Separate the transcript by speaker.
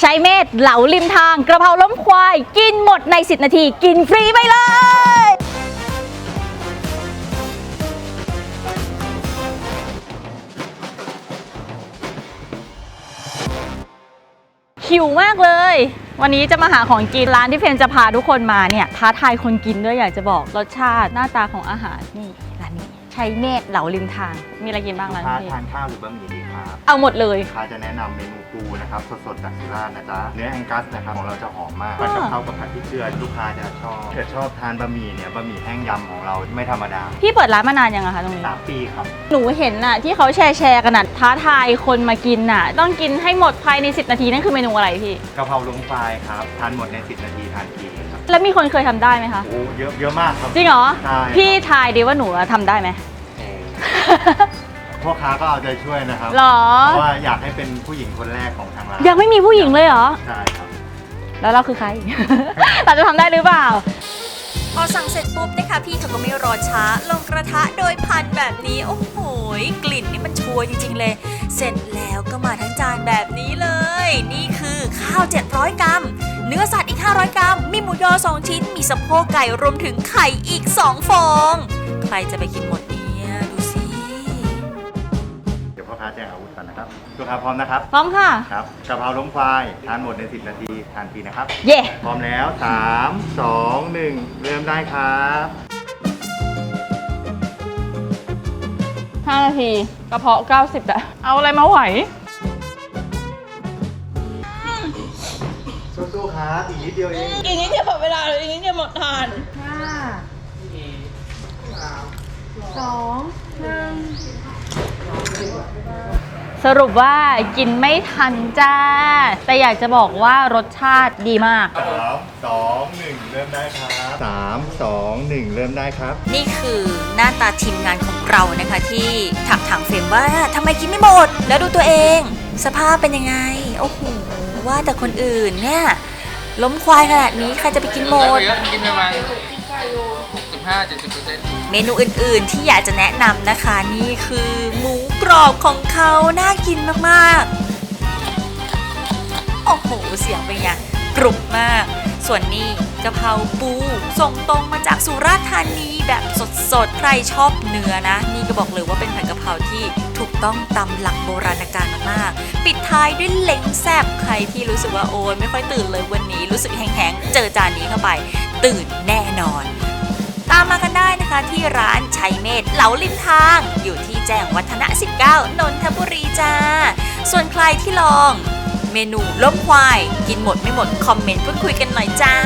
Speaker 1: ใช้เมธเหลาริมทาง กระเพราล้มควาย กินหมดใน 10 นาที กินฟรีไปเลย หิวมากเลย วันนี้จะมาหาของกินร้านที่เฟรมจะพาทุกคนมาเนี่ยท้าทายคนกินด้วยอยากจะบอกรสชาติหน้าตาของอาหารนี่ร้านนี้ ใช้เมธเหลาริมทาง มีอะไรกินบ้างร้าน
Speaker 2: ลูกค้า
Speaker 1: นี้
Speaker 2: ทานข้าวหรือบะหมี่ดีครับ
Speaker 1: เอาหมดเลย
Speaker 2: ลูกค้าจะแนะนำเมนูปูนะครับสดๆจากสุราษฎร์นะจ๊ะเนื้อแองกัสนะครับของเราจะหอมมากผัดกะเพรากับผัดพริกเกลือลูกค้าจะชอบถ้าชอบทานบะหมี่เนี่ยบะหมี่แห้งยำของเราไม่ธรรมดา
Speaker 1: พี่เปิดร้านมานานยังอะคะตรงนี้
Speaker 2: สามปีครับ
Speaker 1: หนูเห็นน่ะที่เขาแชร์แชร์กันน่ะท้าทายคนมากินน่ะ ต้องกินให้หมดภายใน 10 นาทีนั่นคือเมนูอะไรพี่
Speaker 2: กะเพราลุงไฟครับทานหมดใน 10 นาทีทานฟรีครับ
Speaker 1: แล้วมีคนเคยทำได้ไหมคะ
Speaker 2: โอ้เยอะเยอะมากครับ
Speaker 1: จริงเหรอ
Speaker 2: ใช่
Speaker 1: พี่ทายดีว่าหนูทำได้ไหม
Speaker 2: โอ้ พ่อค้าก็เอาใจช่วยนะครับ
Speaker 1: หรอ
Speaker 2: เพราะว่าอยากให้เป็นผู้หญิงคนแรกของทางร้าน
Speaker 1: ยังไม่มีผู้หญิงเลยเหรอ
Speaker 2: ใช่ครับ
Speaker 1: แล้วเราคือใคร เราจะทำได้หรือเปล่า
Speaker 3: พอสั่งเสร็จปุ๊บนะคะพี่เขาก็ไม่รอช้า ลงกระทะโดยพันแบบนี้ โอ้โหกลิ่นนี่มันชัวร์จริงๆเลย เสร็จแล้วก็มาทั้งจานแบบนี้เลย นี่คือข้าว 700 กรัม เนื้อสัตว์อีก 500 กรัม มีหมูยอ 2 ชิ้น มีสะโพกไก่รวมถึงไข่อีก 2 ฟอง ใครจะไปกินหมดเนี่ยดู
Speaker 2: ค้าแจ้งอาวุธก่อนนะครับลูกค้าพร้อมนะครับ
Speaker 1: พร้อมค่ะ
Speaker 2: ครับกะเพราล้มควายทานหมดใน 10 นาทีทานฟรีนะครับ
Speaker 1: เย่
Speaker 2: พร้อมแล้ว 3 2 1 เริ่มได้ครับ
Speaker 1: 5นาทีกระเพาะ 90อะเอาอะไรมาไหว
Speaker 2: สู้ๆครับอีกนิดเดียวเอง
Speaker 1: อีกนิดเดียวหมดเวลาเลยอีกนิดเดียวหมดทาน ห้าสองหนึ่ง สรุปว่ากินไม่ทันจ้า แต่อยากจะบอกว่ารสชาติดีมาก
Speaker 2: สามสองหนึ่งเริ่มได้ครับสามสองหนึ่งเริ่มได้ครับ
Speaker 3: นี่คือหน้าตาทีมงานของเรานะคะ ที่ถามถามเฟรมว่าทำไมกินไม่หมด แล้วดูตัวเอง สภาพเป็นยังไง โอ้โห ว่าแต่คนอื่นเนี่ย ล้มควายขนาดนี้ใครจะไปกินหมด
Speaker 4: เยอะกินประมาณ65 70เปอร์เม
Speaker 3: นูอื่นๆที่อยากจะแนะนำนะคะ นี่คือหมูกรอบของเขาน่ากินมากๆ โอ้โห เสียงเป็นไงกรุบมาก ส่วนนี้กะเพราปูส่งตรงมาจากสุราษฎร์ธานีแบบสดๆ ใครชอบเนื้อนะ นี่ก็บอกเลยว่าเป็นผัดกะเพราที่ถูกต้องตามหลักโบราณกาลมากๆปิดท้ายด้วยเล้งแซบใครที่รู้สึกว่าโอ้ยไม่ค่อยตื่นเลยวันนี้รู้สึกแห้งๆ เจอจานนี้เข้าไป ตื่นแน่นอนามมากันได้นะคะที่ร้านชัยเมธเหลาริมทาง อยู่ที่แจ้งวัฒนะ 19 นนทบุรีจ้า ส่วนใครที่ลอง เมนูล้มควาย กินหมดไม่หมด คอมเมนต์พูดคุยกันหน่อยจ้า